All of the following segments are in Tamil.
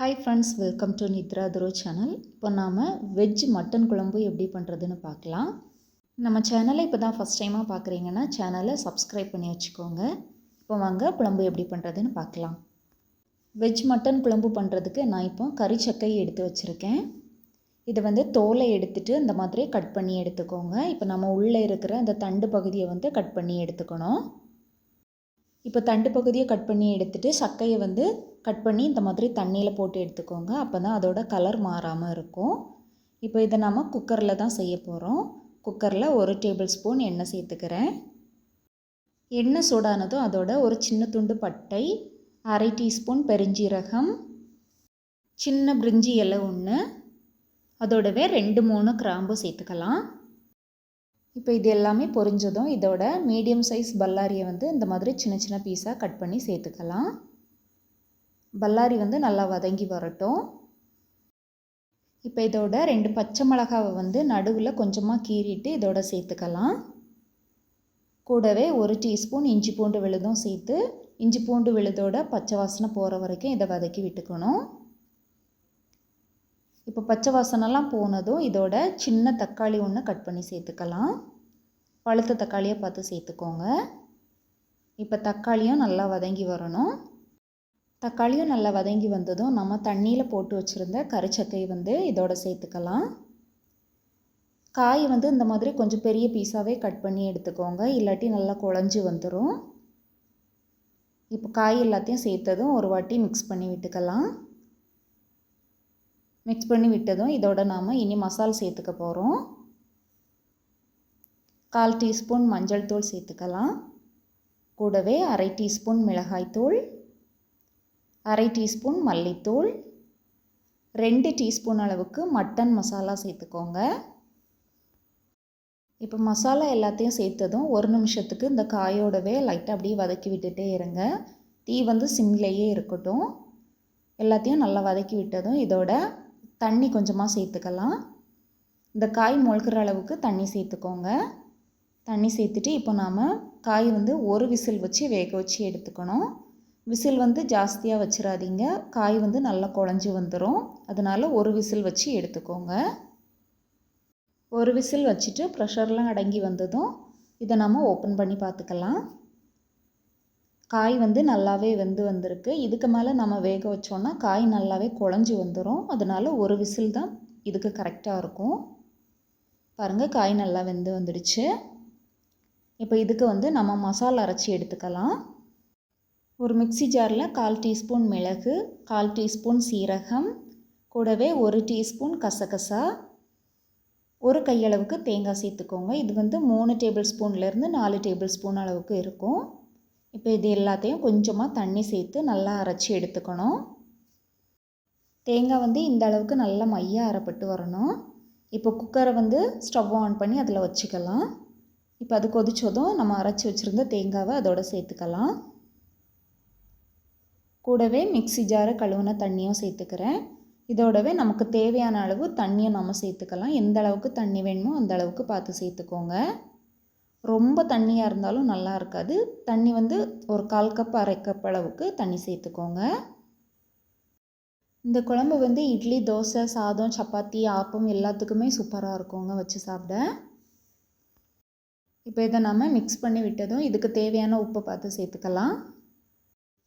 Hi friends welcome to Nithra துரோ channel இப்போ நாம் வெஜ் மட்டன் குழம்பு எப்படி பண்ணுறதுன்னு பார்க்கலாம். நம்ம சேனலை இப்போ தான் ஃபஸ்ட் டைமாக பார்க்குறீங்கன்னா சேனலை சப்ஸ்கிரைப் பண்ணி வச்சுக்கோங்க. இப்போ வாங்க குழம்பு எப்படி பண்ணுறதுன்னு பார்க்கலாம். வெஜ் மட்டன் குழம்பு பண்ணுறதுக்கு நான் இப்போ சக்கையை எடுத்து வச்சுருக்கேன். இதை வந்து தோலை எடுத்துகிட்டு இந்த மாதிரி கட் பண்ணி எடுத்துக்கோங்க. இப்போ நம்ம உள்ளே இருக்கிற அந்த தண்டு பகுதியை வந்து கட் பண்ணி எடுத்துக்கணும். இப்போ தண்டு பகுதியை கட் பண்ணி எடுத்துகிட்டு சக்கையை வந்து கட் பண்ணி இந்த மாதிரி தண்ணியில் போட்டு எடுத்துக்கோங்க. அப்போ தான் அதோட கலர் மாறாமல் இருக்கும். இப்போ இதை நம்ம குக்கரில் தான் செய்ய போகிறோம் குக்கரில் ஒரு டேபிள் ஸ்பூன் எண்ணெய் சேர்த்துக்கிறேன். எண்ணெய் சூடானதும் அதோட ஒரு சின்ன துண்டு பட்டை அரை டீஸ்பூன் பெருஞ்சீரகம் சின்ன பிரிஞ்சி இலை ஒன்று அதோடவே ரெண்டு மூணு கிராம்பு சேர்த்துக்கலாம். இப்போ இது எல்லாமே பொரிஞ்சதும் இதோட மீடியம் சைஸ் பல்லாரியை வந்து இந்த மாதிரி சின்ன சின்ன பீஸாக கட் பண்ணி சேர்த்துக்கலாம். பல்லாரி வந்து நல்லா வதங்கி வரட்டும். இப்போ இதோட ரெண்டு பச்சை மிளகாவை வந்து நடுவில் கொஞ்சமாக கீறிட்டு இதோட சேர்த்துக்கலாம். கூடவே ஒரு டீஸ்பூன் இஞ்சி பூண்டு விழுதும் சேர்த்து இஞ்சி பூண்டு விழுதோட பச்சை வாசனை போகிற வரைக்கும் இதை வதக்கி விட்டுக்கணும். இப்போ பச்சை வாசனெல்லாம் போனதும் இதோட சின்ன தக்காளி ஒன்று கட் பண்ணி சேர்த்துக்கலாம். பழுத்த தக்காளியை பார்த்து சேர்த்துக்கோங்க. இப்போ தக்காளியும் நல்லா வதங்கி வரணும். தக்காளியும் நல்லா வதங்கி வந்ததும் நம்ம தண்ணியில் போட்டு வச்சுருந்த கறிச்சக்கை வந்து இதோட சேர்த்துக்கலாம். காய் வந்து இந்த மாதிரி கொஞ்சம் பெரிய பீஸாகவே கட் பண்ணி எடுத்துக்கோங்க. இல்லாட்டி நல்லா குழஞ்சி வந்துடும் இப்போ காய் எல்லாத்தையும் சேர்த்ததும் ஒரு வாட்டி மிக்ஸ் பண்ணி விட்டுக்கலாம். மிக்ஸ் பண்ணி விட்டதும் இதோட நாம் இனி மசால் சேர்த்துக்க போகிறோம் கால் டீஸ்பூன் மஞ்சள் தூள் சேர்த்துக்கலாம். கூடவே அரை டீஸ்பூன் மிளகாய்த்தூள் அரை டீஸ்பூன் மல்லித்தூள் ரெண்டு டீஸ்பூன் அளவுக்கு மட்டன் மசாலா சேர்த்துக்கோங்க. இப்போ மசாலா எல்லாத்தையும் சேர்த்ததும் ஒரு நிமிஷத்துக்கு இந்த காயோடவே லைட்டாக அப்படியே வதக்கி விட்டுட்டே இருங்க. தீ வந்து சிம்லேயே இருக்கட்டும். எல்லாத்தையும் நல்லா வதக்கி விட்டதும் இதோட தண்ணி கொஞ்சமாக சேர்த்துக்கலாம். இந்த காய் முழுக்கிற அளவுக்கு தண்ணி சேர்த்துக்கோங்க. தண்ணி சேர்த்துட்டு இப்போ நாம் காய் வந்து ஒரு விசில் வச்சு வேக வச்சு எடுத்துக்கணும். விசில் வந்து ஜாஸ்தியாக வச்சிடாதீங்க காய் வந்து நல்லா குழஞ்சி வந்துடும் அதனால் ஒரு விசில் வச்சு எடுத்துக்கோங்க. ஒரு விசில் வச்சுட்டு ப்ரெஷர்லாம் அடங்கி வந்ததும் இதை நம்ம ஓப்பன் பண்ணி பார்த்துக்கலாம். காய் வந்து நல்லாவே வெந்து வந்திருக்கு. இதுக்கு மேலே நம்ம வேக வச்சோன்னா காய் நல்லாவே குழஞ்சி வந்துடும் அதனால் ஒரு விசில் தான் இதுக்கு கரெக்டாக இருக்கும். பாருங்கள் காய் நல்லா வெந்து வந்துடுச்சு. இப்போ இதுக்கு வந்து நம்ம மசாலா அரைச்சி எடுத்துக்கலாம். ஒரு மிக்சி ஜாரில் கால் டீஸ்பூன் மிளகு கால் டீஸ்பூன் சீரகம் கூடவே ஒரு டீஸ்பூன் கசகசா. ஒரு கையளவுக்கு தேங்காய் சேர்த்துக்கோங்க. இது வந்து மூணு டேபிள் ஸ்பூன்லேருந்து நாலு டேபிள் ஸ்பூன் அளவுக்கு இருக்கும். இப்போ இது எல்லாத்தையும் கொஞ்சமாக தண்ணி சேர்த்து நல்லா அரைச்சி எடுத்துக்கணும். தேங்காய் வந்து இந்த அளவுக்கு நல்லா மையாக அரைப்பட்டு வரணும். இப்போ குக்கரை வந்து ஸ்டவ் ஆன் பண்ணி அதில் வச்சுக்கலாம். இப்போ அது கொதித்ததும் நம்ம அரைச்சி வச்சுருந்த தேங்காவை அதோட சேர்த்துக்கலாம். கூடவே மிக்சி ஜாரை கழுவுன தண்ணியும் சேர்த்துக்கிறேன். இதோடவே நமக்கு தேவையான அளவு தண்ணியை நம்ம சேர்த்துக்கலாம். எந்த அளவுக்கு தண்ணி வேணுமோ அந்த அளவுக்கு பார்த்து சேர்த்துக்கோங்க. ரொம்ப தண்ணியாக இருந்தாலும் நல்லா இருக்காது. தண்ணி வந்து ஒரு கால் கப் அரை கப் அளவுக்கு தண்ணி சேர்த்துக்கோங்க. இந்த குழம்பு வந்து இட்லி தோசை சாதம் சப்பாத்தி ஆப்பம் எல்லாத்துக்குமே சூப்பராக இருக்குங்க வச்சு சாப்பிட. இப்போ இதை நம்ம மிக்ஸ் பண்ணி விட்டதும் இதுக்கு தேவையான உப்பை பார்த்து சேர்த்துக்கலாம்.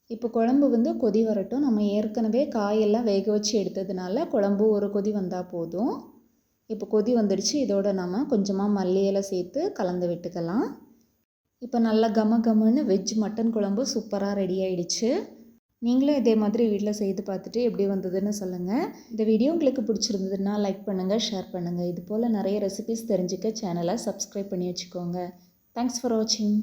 இப்போ குழம்பு வந்து கொதி வரட்டும். நம்ம ஏற்கனவே காயெல்லாம் வேக வச்சு எடுத்ததுனால குழம்பு ஒரு கொதி வந்தால் போதும். இப்போ கொதி வந்துடுச்சு. இதோட நம்ம கொஞ்சமாக மல்லியெல்லாம் சேர்த்து கலந்து விட்டுக்கலாம். இப்போ நல்லா கம கமன்னு வெஜ் மட்டன் குழம்பு சூப்பராக ரெடி ஆகிடுச்சு நீங்களும் இதே மாதிரி வீட்டில் செய்து பார்த்துட்டு எப்படி வந்ததுன்னு சொல்லுங்கள் இந்த வீடியோ உங்களுக்கு பிடிச்சிருந்ததுன்னா லைக் பண்ணுங்கள் ஷேர் பண்ணுங்கள் இது போல் நிறைய ரெசிபிஸ் தெரிஞ்சுக்க சேனலை சப்ஸ்கிரைப் பண்ணி வச்சுக்கோங்க. தேங்க்ஸ் ஃபார் வாட்சிங்